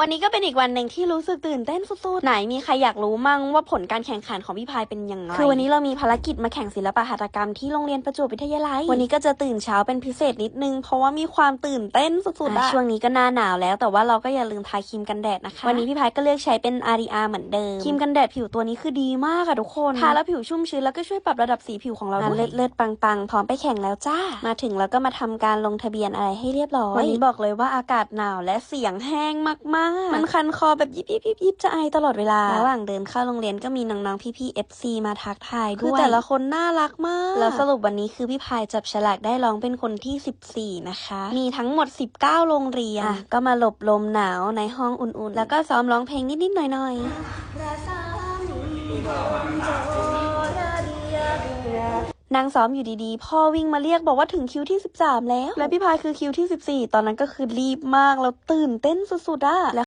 วันนี้ก็เป็นอีกวันหนึ่งที่รู้สึกตื่นเต้นสุดๆ ไหนมีใครอยากรู้มั่งว่าผลการแข่งขันของพี่พายเป็นยังไง คือวันนี้เรามีภารกิจมาแข่งศิลปหัตถกรรมที่โรงเรียนประจวบวิทยาลัย วันนี้ก็จะตื่นเช้าเป็นพิเศษนิดนึง เพราะว่ามีความตื่นเต้นสุดๆอะช่วงนี้ก็หน้าหนาวแล้ว แต่ว่าเราก็อย่าลืมทาครีมกันแดดนะคะ วันนี้พี่พายก็เลือกใช้เป็น RDR เหมือนเดิม ครีมกันแดดผิวตัวนี้คือดีมากอะทุกคน ทาแล้วผิวชุ่มชื้นแล้วก็ช่วยปรับระดับสีผิวของเราด้วย เลิศเลิศปังๆ พร้อมไปแข่งแล้วจ้า มาถึงแล้วก็มาทำการลงทะเบียนอะไรให้เรียบร้อย วันนี้บอกเลยว่าอากาศหนาวและเสียงแห้งมากๆมันคันคอแบบยิบยิบยิบยิบจะไอตลอดเวลา ระหว่างเดินเข้าโรงเรียนก็มีน้องๆ พี่ๆ FC มาทักทายด้วย คือแต่ละคนน่ารักมาก แล้วสรุปวันนี้คือพี่พายจับฉลากได้ร้องเป็นคนที่ 14 นะคะ มีทั้งหมด 19 โรงเรียน ก็มาหลบลมหนาวในห้องอุ่นๆ แล้วก็ซ้อมร้องเพลงนิดๆหน่อยๆ นางซ้อมอยู่ดีๆ พ่อวิ่งมาเรียกบอกว่าถึงคิวที่ 13 แล้ว และพี่พายคือคิวที่ 14 ตอนนั้นก็คือรีบมากแล้วตื่นเต้นสุดๆอะและ